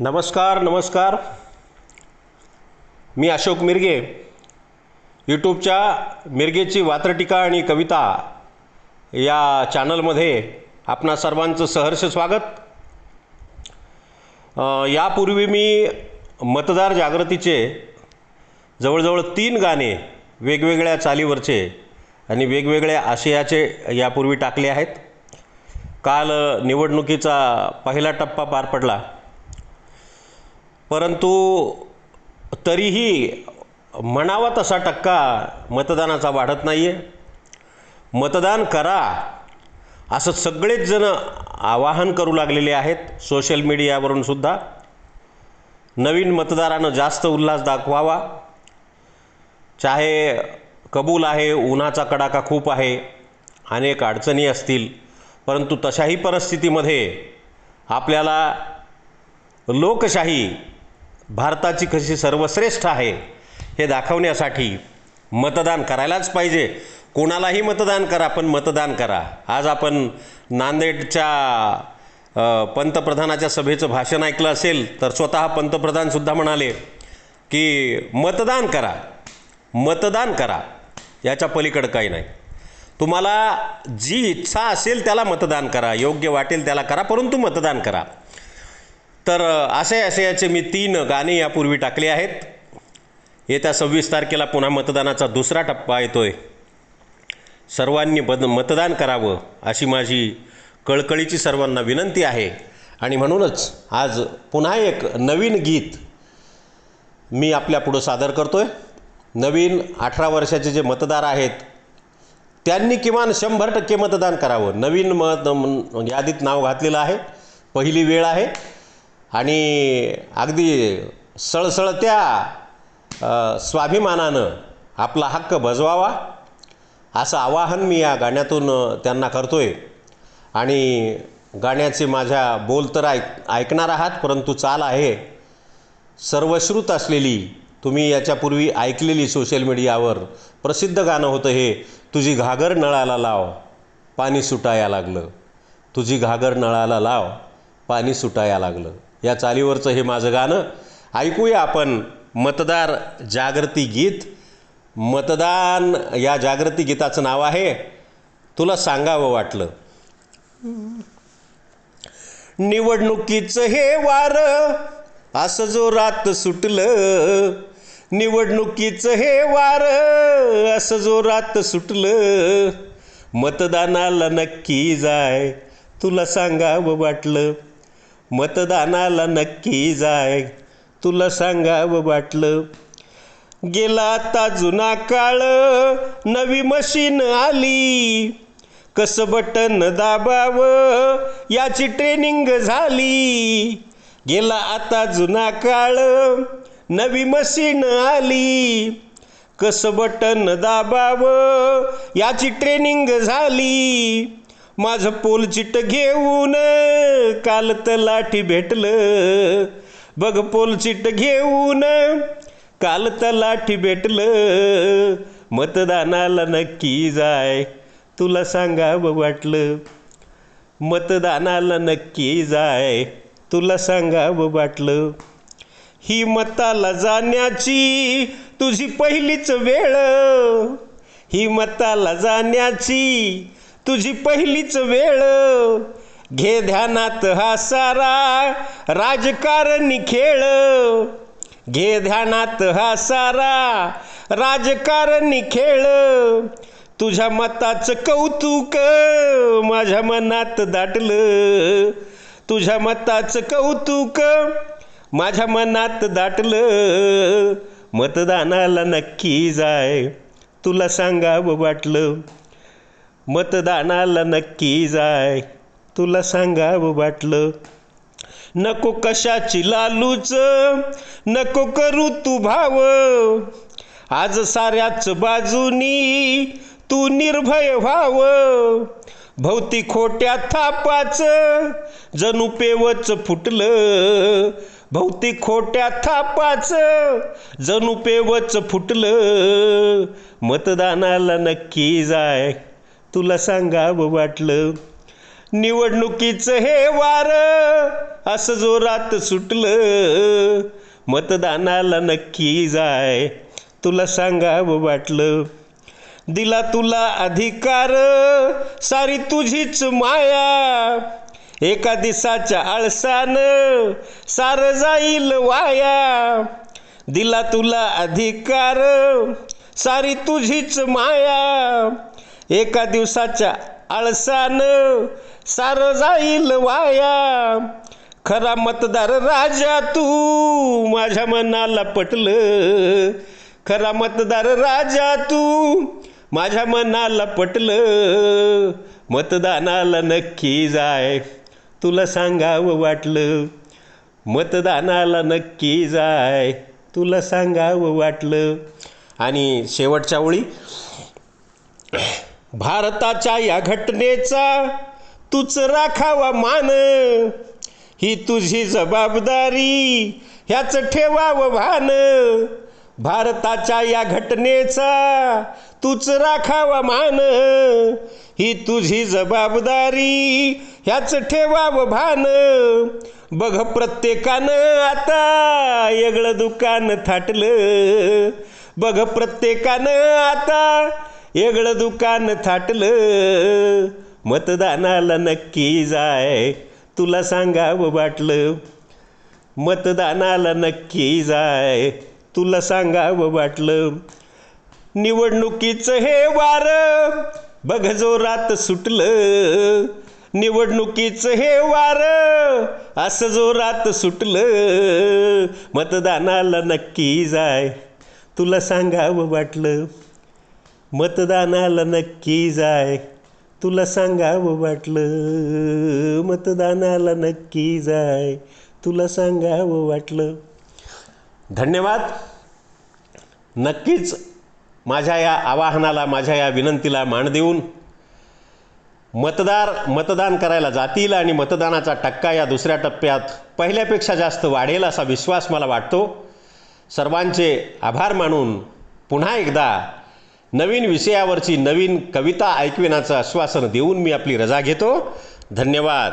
नमस्कार नमस्कार. मी अशोक मिरगे. यूट्यूबच्या मिरगेची वात्रटिका आणि कविता या चॅनलमध्ये आपणा सर्वांचं सहर्ष स्वागत. यापूर्वी मी मतदार जागृतीचे जवळजवळ तीन गाणे वेगवेगळ्या चालीवरचे आणि वेगवेगळ्या आशयाचे यापूर्वी टाकले आहेत. काल निवडणुकीचा पहिला टप्पा पार पडला. परंतु तरीही म्हणावा तसा टक्का मतदानाचा वाढत नाही आहे मतदान करा असं सगळेच जण आवाहन करू लागलेले आहेत सोशल मीडियावरून सुद्धा. नवीन मतदारानं जास्त उल्हास दाखवावा. चाहे कबूल आहे उन्हाचा कडाका खूप आहे अनेक अडचणी असतील परंतु तशाही परिस्थितीमध्ये आपल्याला लोकशाही भारताची कशी सर्वश्रेष्ठ आहे हे दाखवण्यासाठी मतदान करायलाच पाहिजे. कोणालाही मतदान करा पण मतदान करा. आज आपण नांदेडच्या पंतप्रधानाच्या सभेचं भाषण ऐकलं असेल तर स्वतः पंतप्रधानसुद्धा म्हणाले की मतदान करा. मतदान करा. याच्या पलीकडं काही नाही. तुम्हाला जी इच्छा असेल त्याला मतदान करा. योग्य वाटेल त्याला करा परंतु मतदान करा. तर असे असे याचे मी तीन गाणे यापूर्वी टाकले आहेत. येत्या सव्वीस तारखेला पुन्हा मतदानाचा दुसरा टप्पा येतो आहे सर्वांनी बद मतदान करावं अशी माझी कळकळीची सर्वांना विनंती आहे. आणि म्हणूनच आज पुन्हा एक नवीन गीत मी आपल्यापुढं सादर करतो आहे नवीन अठरा वर्षाचे जे मतदार आहेत त्यांनी किमान शंभर टक्के मतदान करावं. नवीन मत म- यादीत नाव घातलेलं आहे. पहिली वेळ आहे. आणि अगदी सळसळत्या स्वाभिमानानं आपला हक्क बजवावा असं आवाहन मी या गाण्यातून त्यांना करतो आहे आणि गाण्याचे माझ्या बोल तर ऐक ऐकणार आहात परंतु चाल आहे. सर्वश्रुत असलेली तुम्ही याच्यापूर्वी ऐकलेली सोशल मीडियावर प्रसिद्ध गाणं होतं हे तुझी घागर नळाला लाव पाणी सुटाया लागलं. तुझी घागर नळाला लाव पाणी सुटाया लागलं. या चालीवरचं हे माझं गाणं. ऐकूया आपण मतदार जागृती गीत. मतदान या जागृती गीताचं नाव आहे. तुला सांगावं वाटलं. निवडणुकीचं हे वार असं जोरात सुटलं. निवडणुकीचं हे वार असं जोरात सुटलं. मतदानाला नक्की जाय तुला सांगावं वाटलं. मतदानाला नक्की जाय. तुला सांगावं वाटलं? गेला आता जुना काळ नवी मशीन आली. कसं बटन दाबावं याची ट्रेनिंग झाली. गेला आता जुना काळ नवी मशीन आली. कसं बटन दाबावं याची ट्रेनिंग झाली. माझं पोलचिट घेऊन काल तर लाठी भेटलं. बघ पोलचिट घेऊन काल तर लाठी भेटलं. मतदानाला नक्की जाय तुला सांगावं वाटलं. मतदानाला नक्की जाय तुला सांगावं वाटलं. ही मताला जाण्याची तुझी पहिलीच वेळ. ही मताला जाण्याची तुझी पहिलीच वेळ. घे ध्यानात हा सारा राजकारणी खेळ. घे ध्यानात हा सारा राजकारणी खेळ. तुझ्या मताचं कौतुक माझ्या मनात दाटलं. तुझ्या मताचं कौतुक माझ्या मनात दाटलं. मतदानाला नक्की जाय तुला सांगावं वाटलं. मतदानाला नक्की जाय. तुला सांगावं वाटलं? नको कशाची लालूच नको करू तू भाव. आज साऱ्याच बाजूनी तू निर्भय व्हाव. भोवती खोट्या थापाच जणू पेवच फुटलं. भोवती खोट्या थापाच जणू पेवच फुटलं. मतदानाला नक्की जाय. तुला सांगावं वाटलं? निवडणुकीचं हे वार असं जोरात सुटलं. मतदानाला नक्की जाय तुला सांगावं वाटलं? दिला तुला अधिकार सारी तुझीच माया. एका दिसाच्या आळसानं सार जाईल वाया. दिला तुला अधिकार सारी तुझीच माया. एका दिवसाच्या आळसानं सारं जाईल वाया. खरा मतदार राजा तू माझ्या मनाला पटलं. खरा मतदार राजा तू माझ्या मनाला पटलं. मतदानाला नक्की जाय तुला सांगावं वाटलं. मतदानाला नक्की जाय तुला सांगावं वाटलं. आणि शेवटच्या ओळी. भारताच्या या घटनेचा तूच राखावा मान. ही तुझी जबाबदारी ह्याच ठेवावं भान. भारताच्या या घटनेचा तूच राखावा मान. ही तुझी जबाबदारी ह्याच ठेवावं भान. बघ प्रत्येकानं आता येगळं दुकान थाटलं. बघ प्रत्येकानं आता येगळं दुकान थाटलं मतदानाला नक्की जाय तुला सांगावं वाटलं. मतदानाला नक्की जाय तुला सांगावं वाटलं. निवडणुकीचं हे वार बघ जोरात सुटलं. निवडणुकीचं हे वार असं जोरात सुटलं. मतदानाला नक्की जाय तुला सांगावं वाटलं. मतदानाला नक्की जाय. तुला सांगावं वाटलं मतदानाला नक्की जाय. तुला सांगावं वाटलं. धन्यवाद. नक्कीच माझ्या या आवाहनाला माझ्या या विनंतीला मान देऊन मतदार मतदान करायला जातील आणि मतदानाचा टक्का या दुसऱ्या टप्प्यात पहिल्यापेक्षा जास्त वाढेल असा विश्वास मला वाटतो. सर्वांचे आभार मानून पुन्हा एकदा नवीन विषयावरची नवीन कविता ऐकविण्याचं आश्वासन देऊन मी आपली रजा घेतो. धन्यवाद.